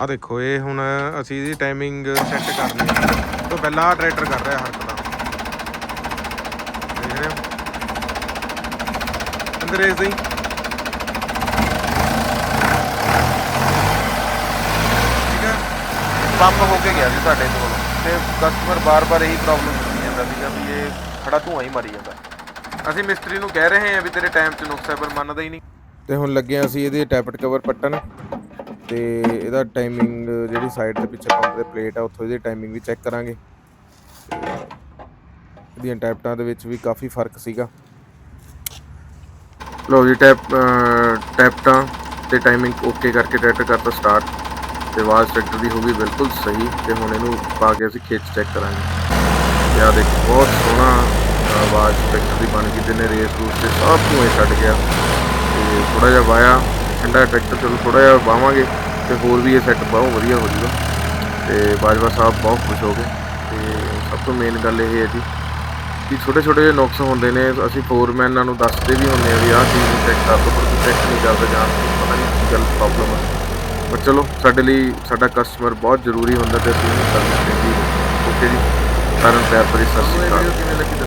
ਆ ਦੇਖੋ ਇਹ ਹੁਣ ਅਸੀਂ ਇਹਦੀ ਟਾਈਮਿੰਗ ਸੈੱਟ ਕਰਨੀ ਹੈ ਤੋਂ ਪਹਿਲਾਂ ਟਰੈਕਟਰ ਕਰ ਰਿਹਾ ਹਰਕਤਾਂ ਦੇਖ ਰਹੇ ਹੋ? ਅੰਗਰੇਜ਼ ਦੀ। ਠੀਕ ਹੈ? ਪੰਪ ਹੋ ਕੇ ਗਿਆ ਸੀ ਤੁਹਾਡੇ ਕੋਲ। ਤੇ ਕਸਟਮਰ ਬਾਰ-ਬਾਰ ਇਹੀ ਪ੍ਰੋਬਲਮ ਦੱਸੀ ਜਾਂਦਾ ਸੀਗਾ ਵੀ ਇਹ ਖੜਾ ਧੂਆਂ ਹੀ ਮਾਰੀ ਜਾਂਦਾ। ਅਸੀਂ ਮਿਸਤਰੀ ਨੂੰ ਕਹਿ ਰਹੇ ਹਾਂ ਵੀ ਤੇਰੇ ਟਾਈਮ 'ਚ ਨੁਕਸ ਹੈ ਪਰ ਮੰਨਦਾ ਹੀ ਨਹੀਂ। ਤੇ ਹੁਣ ਲੱਗੇ ਅਸੀਂ ਇਹਦੇ ਟੈਪਟ ਕਵਰ ਪੱਟਣ। ਤੇ ਇਹਦਾ ਟਾਈਮਿੰਗ ਜਿਹੜੀ ਸਾਈਡ ਤੇ ਪਿੱਛੇ ਪੰਪ ਦੇ ਪਲੇਟ ਆ, ਉੱਥੋਂ ਇਹਦੀ ਟਾਈਮਿੰਗ ਵੀ ਚੈੱਕ ਕਰਾਂਗੇ। ਇਹਦੀਆਂ ਟੈਪਟਾਂ ਦੇ ਵਿੱਚ ਵੀ ਕਾਫੀ ਫ਼ਰਕ ਸੀਗਾ। ਲੋ ਜੀ, ਟੈਪ ਟੈਪਟਾਂ ਤੇ ਟਾਈਮਿੰਗ ਓਕੇ ਕਰਕੇ ਟਰੈਕਟਰ ਕਰਤਾ ਸਟਾਰਟ ਤੇ ਆਵਾਜ਼ ਟਰੈਕਟਰ ਦੀ ਹੋ ਗਈ ਬਿਲਕੁਲ ਸਹੀ ਤੇ ਹੁਣ ਇਹਨੂੰ ਪਾ ਕੇ ਅਸੀਂ ਖਿੱਚ ਚੈੱਕ ਕਰਾਂਗੇ। ਤੇ ਆਹ ਬਹੁਤ ਸੋਹਣਾ ਆਵਾਜ਼ ਟਰੈਕਟਰ ਦੀ ਬਣ ਗਈ ਜਿਹਨੇ ਰੇਸ ਰੂਸ ਤੇ ਸਭ ਧੂਏ ਛੱਡ ਗਿਆ। ਤੇ ਥੋੜਾ ਜਿਹਾ ਵਾਇਆ ਠੰਡਾ ਟਰੈਕਟਰ ਚਲੋ ਥੋੜਾ ਜਿਹਾ ਵਾਵਾਂਗੇ ਤੇ ਹੋਰ ਵੀ ਇਹ ਸੈੱਟ ਬਹੁਤ ਵਧੀਆ ਹੋ ਜਾਊਗਾ। ਤੇ ਬਾਜਵਾ ਸਾਹਿਬ ਬਹੁਤ ਖੁਸ਼ ਹੋ ਗਏ। ਤੇ ਸਭ ਤੋਂ ਮੇਨ ਗੱਲ ਇਹ ਹੈ ਜੀ ਕਿ ਛੋਟੇ ਛੋਟੇ ਜਿਹੇ ਨੁਕਸ ਹੁੰਦੇ ਨੇ, ਅਸੀਂ ਫੋਰਮੈਨਾਂ ਨੂੰ ਦੱਸਦੇ ਵੀ ਹੁੰਦੇ ਆ ਵੀ ਆਹ ਚੀਜ਼ ਨੂੰ ਚੈੱਕ ਕਰ ਲਓ, ਪਰ ਚੈੱਕ ਨਹੀਂ ਕਰਦਾ ਜਾਂ ਪਤਾ ਨਹੀਂ ਕੀ ਗੱਲ ਪ੍ਰੋਬਲਮ ਹੈ ਪਰ ਚਲੋ, ਸਾਡੇ ਲਈ ਸਾਡਾ ਕਸਟਮਰ ਬਹੁਤ ਜ਼ਰੂਰੀ ਹੁੰਦਾ ਤੇ ਅਸੀਂ ਉਹਨੂੰ ਸਰਵਿਸ ਦਿੰਦੀ ਓਕੇ ਜੀ, ਸਾਰਿਆਂ ਨੂੰ ਪਿਆਰ ਭਰੀ ਸਤਿ ਸ਼੍ਰੀ ਅਕਾਲ।